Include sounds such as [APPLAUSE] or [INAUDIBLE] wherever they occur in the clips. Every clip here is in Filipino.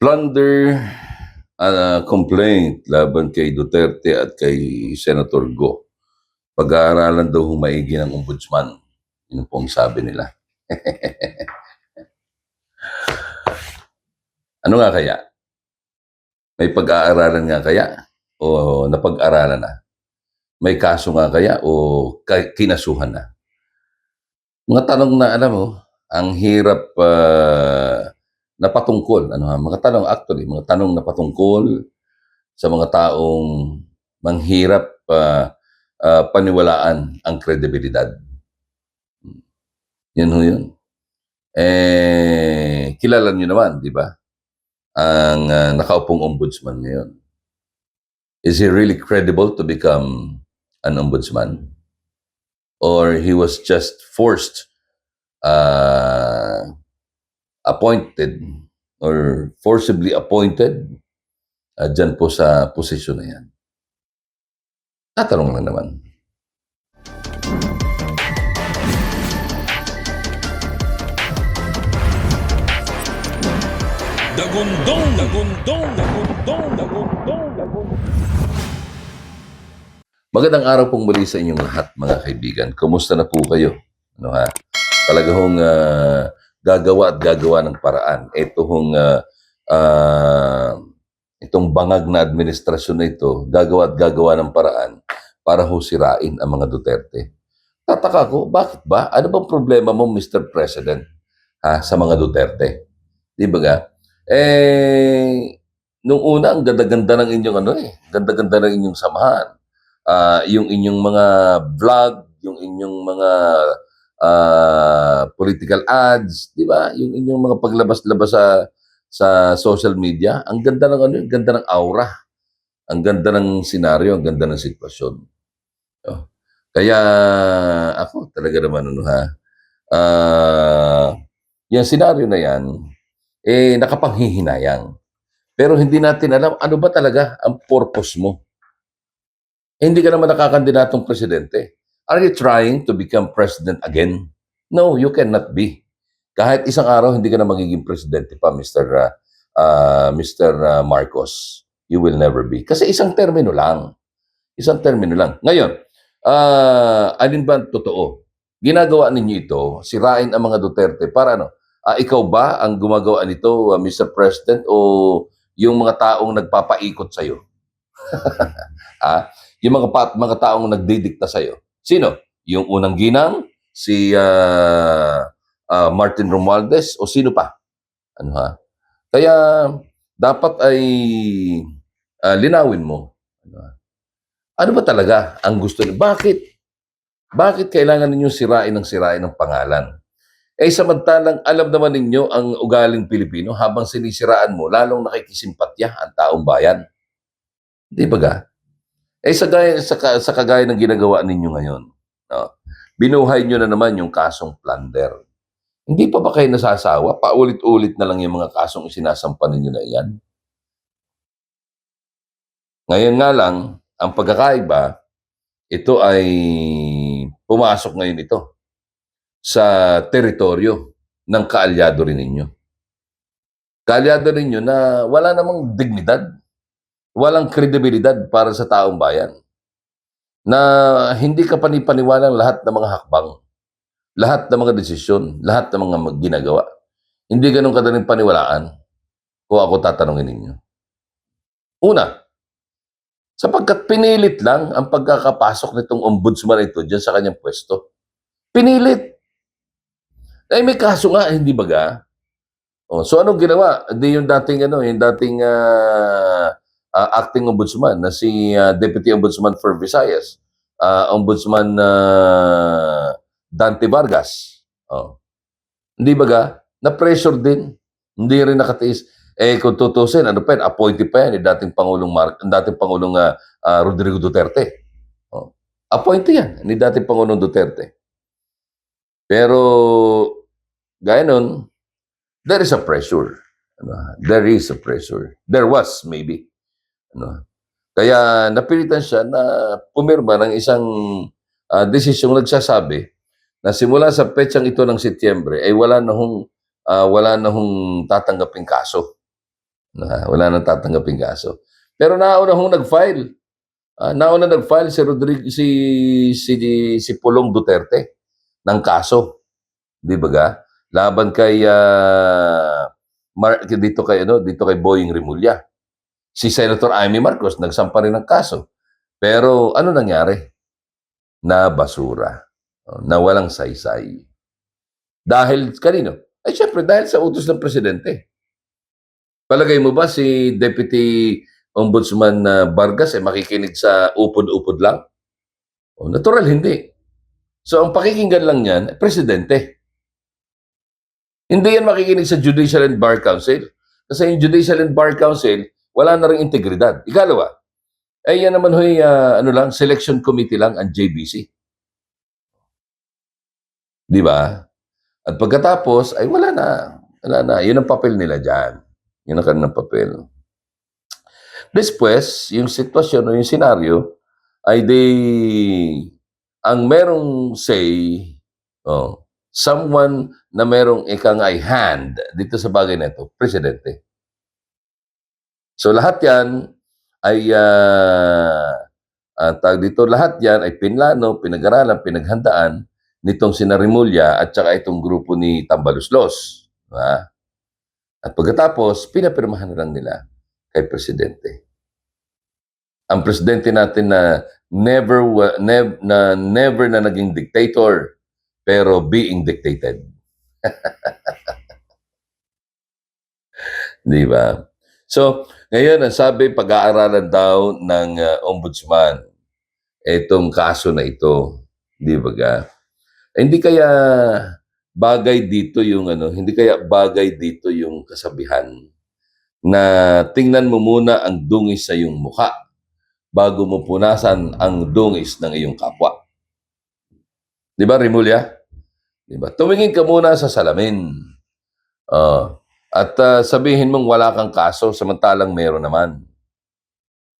plunder uh, complaint laban kay Duterte at kay Senator Go. Pag-aaralan daw humaigi ng ombudsman. Yun po ang sabi nila. [LAUGHS] ano nga kaya? May pag-aaralan nga kaya? O napag-aralan na? May kaso nga kaya o kinasuhan na? Mga tanong na alam mo, ang hirap ah, na patungkol. Ano ha? Mga tanong actually, mga tanong na patungkol sa mga taong manghirap ah, ah, paniwalaan ang kredibilidad. Yun ho yun. Eh, kilala nyo naman, di ba? Ang ah, nakaupong ombudsman ngayon. Is he really credible to become an ombudsman? Or he was just forced uh, appointed or forcibly appointed uh, dyan po sa posisyon na yan. Tatanong lang naman. Dagundong, dagundong, dagundong, dagundong, dagundong. Magandang araw pong muli sa inyong lahat mga kaibigan. Kumusta na po kayo? Ano ha? Talaga hong ah, gagawa at gagawa ng paraan. Ito hong ah, ah, itong bangag na administrasyon na ito, gagawa at gagawa ng paraan para ho sirain ang mga Duterte. Tataka ko, bakit ba? Ano bang problema mo, Mr. President, ha, sa mga Duterte? Di ba ga? Eh, nung una, ang ganda-ganda ng inyong ano eh, ganda-ganda ng inyong samahan ah yung inyong mga vlog, yung inyong mga ah, political ads, di ba? Yung inyong mga paglabas-labas sa sa social media, ang ganda ng ano, ang ganda ng aura. Ang ganda ng senaryo, ang ganda ng sitwasyon. Oh. Kaya ako talaga naman ano ha. Ah, yung senaryo na yan eh nakapanghihinayang. Pero hindi natin alam ano ba talaga ang purpose mo. Eh, hindi ka naman nakakandidatong presidente. Are you trying to become president again? No, you cannot be. Kahit isang araw, hindi ka na magiging presidente pa, Mr. Uh, uh, Mr. uh, Marcos. You will never be. Kasi isang termino lang. Isang termino lang. Ngayon, uh, alin ba totoo? Ginagawa ninyo ito, sirain ang mga Duterte para ano? Ah, ikaw ba ang gumagawa nito, uh, Mr. President, o yung mga taong nagpapaikot sa'yo? [LAUGHS] ah, yung mga pat, mga taong nagdidikta sa iyo. Sino? Yung unang ginang, si ah, ah, Martin Romualdez o sino pa? Ano ha? Kaya dapat ay ah, linawin mo. Ano, ha? ano ba talaga ang gusto niyo? Bakit? Bakit kailangan ninyo sirain ng sirain ng pangalan? Eh samantalang alam naman ninyo ang ugaling Pilipino habang sinisiraan mo, lalong nakikisimpatya ang taong bayan. Di ba ga? Eh sa, gaya, sa, sa kagaya ng ginagawa ninyo ngayon, no? binuhay nyo na naman yung kasong plunder. Hindi pa ba kayo nasasawa? Paulit-ulit na lang yung mga kasong isinasampa ninyo na yan. Ngayon nga lang, ang pagkakaiba, ito ay pumasok ngayon ito sa teritoryo ng kaalyado rin ninyo. Kaalyado ninyo na wala namang dignidad, walang kredibilidad para sa taong bayan. Na hindi ka panipaniwalang lahat ng mga hakbang, lahat ng mga desisyon, lahat ng mga ginagawa. Hindi ganun kadaling paniwalaan kung ako tatanungin ninyo. Una, sapagkat pinilit lang ang pagkakapasok nitong ombudsman ito dyan sa kanyang pwesto. Pinilit. Eh, may kaso nga, hindi ba ga? Oh, so anong ginawa? Hindi yung dating ano, yung dating ah, ah, acting ombudsman na si ah, Deputy Ombudsman for Visayas, ah, Ombudsman ah, Dante Vargas. Oh. Hindi ba ga? Na-pressure din. Hindi rin nakatiis. Eh kung tutusin, ano pa yan, appointed pa yan ni dating Pangulong Mar dating Pangulong ah, ah, Rodrigo Duterte. Oh. Appointed yan ni dating Pangulong Duterte. Pero gaya nun, there is a pressure. Ano, there is a pressure. There was, maybe. Ano, kaya napilitan siya na pumirma ng isang uh, desisyong nagsasabi na simula sa petsang ito ng Setyembre ay wala na hong, ah, wala na hong tatanggaping kaso Na, wala nang tatanggaping kaso. Pero nauna hong nag-file. Ah, nauna nag-file si Rodrigo si si si Pulong Duterte ng kaso. 'Di ba ga? Laban kay ah, Mar- dito kay ano, dito kay Boying Rimulya. Si Senator Amy Marcos nagsampa rin ng kaso. Pero ano nangyari? Na basura. Oh, Na walang saysay. Dahil kanino? Ay syempre dahil sa utos ng presidente. Palagay mo ba si Deputy Ombudsman na Vargas ay makikinig sa upod-upod lang? O, natural, hindi. So, ang pakikinggan lang niyan, eh, presidente. Hindi yan makikinig sa Judicial and Bar Council. Kasi yung Judicial and Bar Council, wala na rin integridad. Ikalawa, eh yan naman ho'y, ah, ano lang, selection committee lang ang JBC. Di ba? At pagkatapos, ay wala na. Wala na. Yun ang papel nila dyan. Yun ang kanilang papel. Después, yung sitwasyon o yung senaryo ay di ang merong say, oh, someone na merong ikang ay hand dito sa bagay na ito, presidente. So lahat yan ay uh, tag dito lahat yan ay pinlano, pinag-aralan, pinaghandaan nitong sina Rimulya at saka itong grupo ni Tambaluslos. Ha? At pagkatapos, pinapirmahan na lang nila kay presidente. Ang presidente natin na never nev- na never na naging dictator pero being dictated. [LAUGHS] Di ba? So, ngayon ang sabi pag-aaralan daw ng uh, ombudsman itong kaso na ito. Di ba? Eh, hindi kaya bagay dito yung ano, hindi kaya bagay dito yung kasabihan na tingnan mo muna ang dungis sa iyong mukha bago mo punasan ang dungis ng iyong kapwa. Di ba, Rimulya? Di ba? Tumingin ka muna sa salamin. Ah, at ah, sabihin mong wala kang kaso samantalang meron naman.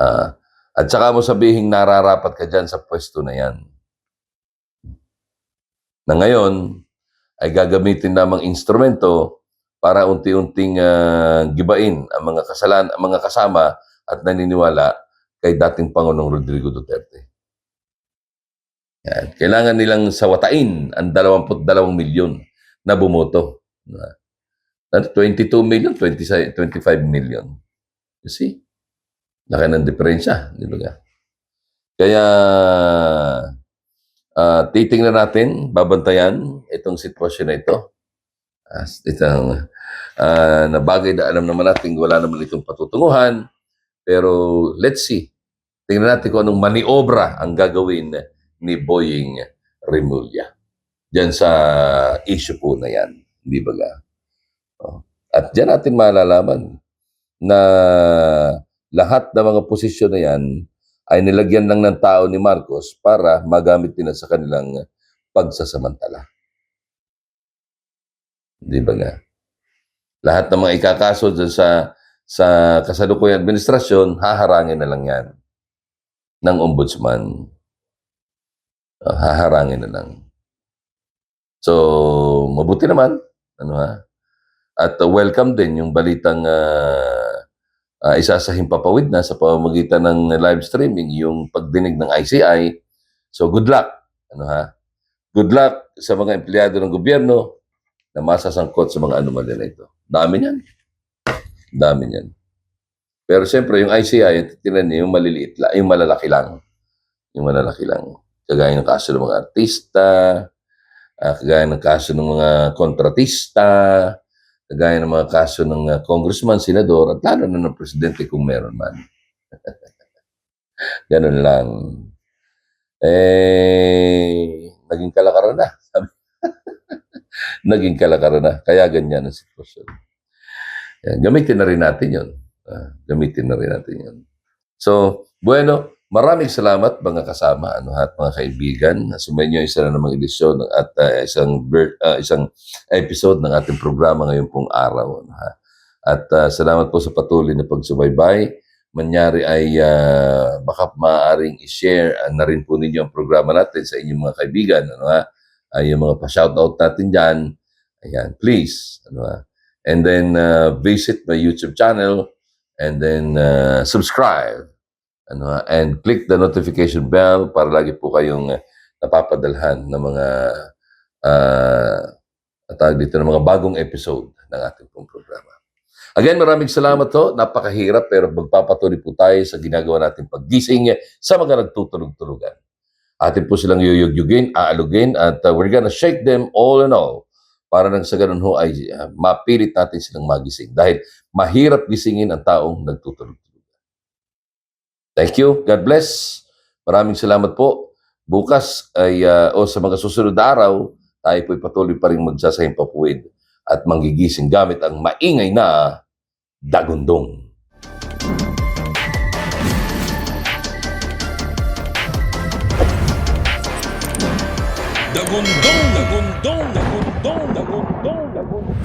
Ah, at saka mo sabihin nararapat ka dyan sa pwesto na yan. Na ngayon ay gagamitin namang instrumento para unti-unting ah, gibain ang mga kasalan, ang mga kasama at naniniwala kay dating Pangulong Rodrigo Duterte. Yan. Kailangan nilang sawatain ang 22 milyon na bumoto. Na 22 million, 20, 25 million. You see? Laki ng diferensya. Di ba? Kaya, ah, titingnan natin, babantayan itong sitwasyon na ito. As itong, ah, na bagay na alam naman natin, wala naman itong patutunguhan. Pero let's see. Tingnan natin kung anong maniobra ang gagawin ni Boying Remulla. Diyan sa issue po na yan. Di ba ga? At diyan natin malalaman na lahat ng mga posisyon na yan ay nilagyan lang ng tao ni Marcos para magamit nila sa kanilang pagsasamantala. Di ba nga? Lahat ng mga ikakaso dyan sa sa kasalukuyang administrasyon, haharangin na lang yan ng ombudsman. Uh, haharangin na lang. So, mabuti naman. Ano ha? At uh, welcome din yung balitang uh, uh, isa sa himpapawid na sa pamamagitan ng live streaming, yung pagdinig ng ICI. So, good luck. Ano ha? Good luck sa mga empleyado ng gobyerno na masasangkot sa mga anomalya na ito. Dami niyan. Dami niyan. Pero siyempre, yung ICI, tinan niyo, yung maliliit lang, yung malalaki lang. Yung malalaki lang. Kagaya ng kaso ng mga artista, ah, kagaya ng kaso ng mga kontratista, kagaya ng mga kaso ng ah, congressman, senador, at lalo na ng presidente kung meron man. [LAUGHS] Ganun lang. Eh, naging kalakaran na. [LAUGHS] Naging kalakaran na. Kaya ganyan ang sitwasyon. Gamitin na rin natin yun. Ah, gamitin na rin natin yun. So, bueno, maraming salamat mga kasama ano, at mga kaibigan. Sumainyo isa na namang edisyon at ah, isang, ver- ah, isang episode ng ating programa ngayon pong araw. Ano, ha? At ah, salamat po sa patuloy na pagsubaybay. Manyari ay ah, baka maaaring i-share ah, na rin po ninyo ang programa natin sa inyong mga kaibigan. Ano, ha? Ay, yung mga pa-shoutout natin dyan. Ayan, please. Ano, ha? And then uh, visit my YouTube channel and then uh, subscribe ano and click the notification bell para lagi po kayong uh, napapadalhan ng mga uh, tawag dito ng mga bagong episode ng ating pong programa. Again, maraming salamat to. Napakahirap pero magpapatuloy po tayo sa ginagawa nating paggising sa mga nagtutulog-tulugan. Atin po silang yuyugyugin, aalugin at uh, we're gonna shake them all in all para nang sa ganun ho ay uh, mapilit natin silang magising dahil mahirap gisingin ang taong nagtutulog-tulugan. Thank you. God bless. Maraming salamat po. Bukas ay uh, o sa mga susunod na araw, tayo po'y patuloy pa rin magsasahing papuwid at manggigising gamit ang maingay na dagundong. Dagundong, dagundong, dagundong, dagundong, dagundong.